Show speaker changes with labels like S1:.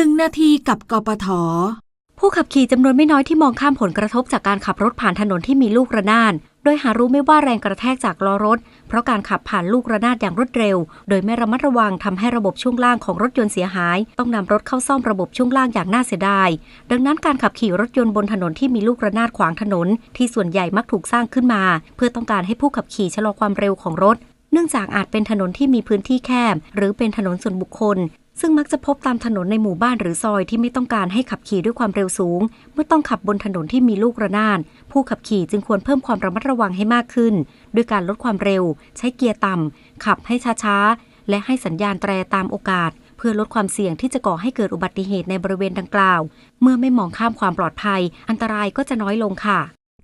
S1: หนึ่งนาทีกับกปท
S2: ผู้ขับขี่จำนวนไม่น้อยที่มองข้ามผลกระทบจากการขับรถผ่านถนนที่มีลูกระนาด โดยหารู้ไม่ว่าแรงกระแทกจากล้อรถ เพราะการขับผ่านลูกระนาดอย่างรวดเร็ว โดยไม่ระมัดระวังทำให้ระบบช่วงล่างของรถยนต์เสียหาย ต้องนำรถเข้าซ่อมระบบช่วงล่างอย่างน่าเสียดาย ดังนั้นการขับขี่รถยนต์บนถนนที่มีลูกระนาดขวางถนน ที่ส่วนใหญ่มักถูกสร้างขึ้นมา เพื่อต้องการให้ผู้ขับขี่ชะลอความเร็วของรถเนื่องจากอาจเป็นถนนที่มีพื้นที่แคบ หรือเป็นถนนส่วนบุคคล ซึ่งมักจะพบตามถนนในหมู่บ้านหรือซอยที่ไม่ต้องการให้ขับขี่ด้วยความเร็วสูง เมื่อต้องขับบนถนนที่มีลูกระนาดผู้ขับขี่จึงควรเพิ่มความระมัดระวังให้มากขึ้น ด้วยการลดความเร็ว ใช้เกียร์ต่ำ ขับให้ช้าๆ และให้สัญญาณแตรตามโอกาส เพื่อลดความเสี่ยงที่จะก่อให้เกิดอุบัติเหตุในบริเวณดังกล่าว เมื่อไม่มองข้ามความปลอดภัย อันตรายก็จะน้อยลงค่ะ